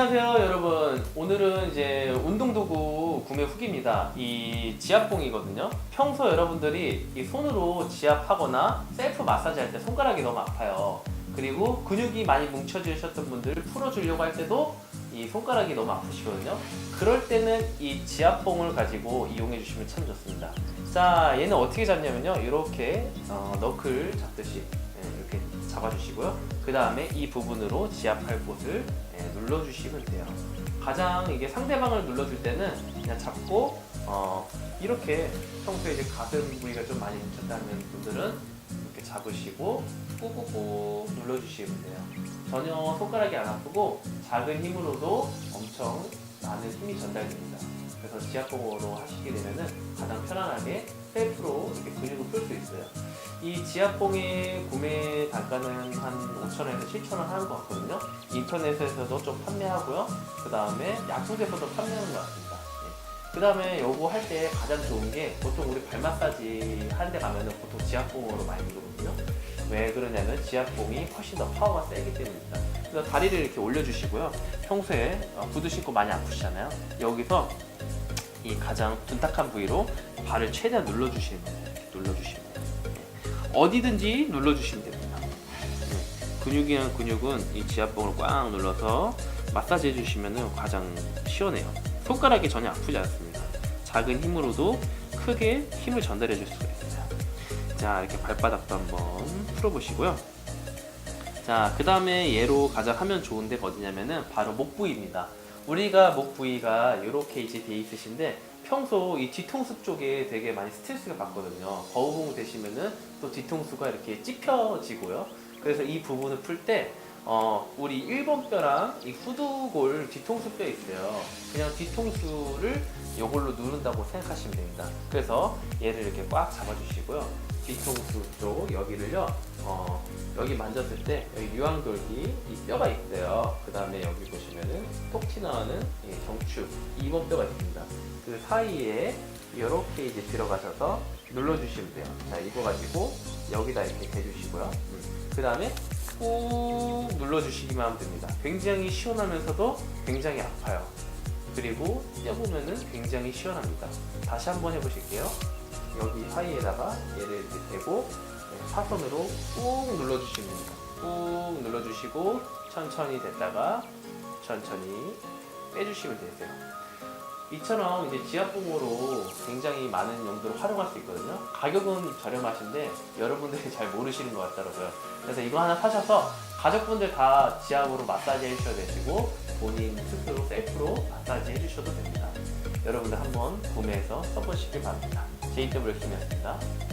안녕하세요 여러분. 오늘은 이제 운동도구 구매 후기입니다. 이 지압봉이거든요. 평소 여러분들이 이 손으로 지압하거나 셀프 마사지 할 때 손가락이 너무 아파요. 그리고 근육이 많이 뭉쳐지셨던 분들 풀어주려고 할 때도 이 손가락이 너무 아프시거든요. 그럴 때는 이 지압봉을 가지고 이용해 주시면 참 좋습니다. 자 얘는 어떻게 잡냐면요. 이렇게 어, 너클 잡듯이 잡아주시고요 그 다음에 이 부분으로 지압할 곳을 예, 눌러주시면 돼요. 가장 이게 상대방을 눌러줄 때는 그냥 잡고 어, 이렇게 평소에 이제 가슴 부위가 좀 많이 뭉쳤다는 분들은 이렇게 잡으시고 꾹꾹꾹 눌러주시면 돼요. 전혀 손가락이 안 아프고 작은 힘으로도 엄청 많은 힘이 전달됩니다. 그래서 지압봉으로 하시게 되면은 가장 편안하게 셀프로 이렇게 근육을 풀 수 있어요. 이 지압봉의 구매 단가는 한 5,000원에서 7,000원 하는 것 같거든요. 인터넷에서도 좀 판매하고요. 그 다음에 약국에서도 판매하는 것 같습니다. 그 다음에 요거 할 때 가장 좋은 게 보통 우리 발 마사지 하는 데 가면은 보통 지압봉으로 많이 누르거든요. 왜 그러냐면 지압봉이 훨씬 더 파워가 세기 때문입니다. 그래서 다리를 이렇게 올려주시고요. 평소에 어, 구두 신고 많이 아프시잖아요. 여기서 이 가장 둔탁한 부위로 발을 최대한 눌러주시는 거예요. 눌러주시면. 어디든지 눌러주시면 됩니다. 네. 근육이랑 근육은 이 지압봉을 꽉 눌러서 마사지 해주시면 가장 시원해요. 손가락이 전혀 아프지 않습니다. 작은 힘으로도 크게 힘을 전달해 줄 수가 있어요. 자, 이렇게 발바닥도 한번 풀어보시고요. 자, 그 다음에 얘로 가장 하면 좋은 데가 어디냐면은 바로 목 부위입니다. 우리가 목 부위가 이렇게 이제 돼 있으신데 평소 이 뒤통수 쪽에 되게 많이 스트레스가 받거든요. 거우봉 되시면은 또 뒤통수가 이렇게 찝혀지고요. 그래서 이 부분을 풀때 어, 우리 1번 뼈랑 이 후두골 뒤통수 뼈 있어요. 그냥 뒤통수를 이걸로 누른다고 생각하시면 됩니다. 그래서 얘를 이렇게 꽉 잡아주시고요. 뒤통수 쪽 여기를요. 어, 여기 만졌을 때 여기 유황돌기 이 뼈가 있어요. 그 다음에 여기 보시면은 톡 튀나오는 이 경추 2번 뼈가 있습니다. 그 사이에 이렇게 이제 들어가셔서 눌러주시면 돼요. 자 이거 가지고 여기다 이렇게 대주시고요. 그 다음에 꾹 눌러주시기만 하면 됩니다. 굉장히 시원하면서도 굉장히 아파요. 그리고 떼보면은 굉장히 시원합니다. 다시 한번 해보실게요. 여기 사이에다가 얘를 이렇게 대고 네, 사선으로 꾹 눌러주시면 됩니다. 꾹 눌러주시고 천천히 됐다가 천천히 빼주시면 되세요. 이처럼 이제 지압봉으로 굉장히 많은 용도로 활용할 수 있거든요. 가격은 저렴하신데 여러분들이 잘 모르시는 것 같더라고요. 그래서 이거 하나 사셔서 가족분들 다 지압으로 마사지 해주셔도 되시고 본인 스스로 셀프로 마사지 해주셔도 됩니다. 여러분들 한번 구매해서 써보시길 바랍니다. JW킴이었습니다.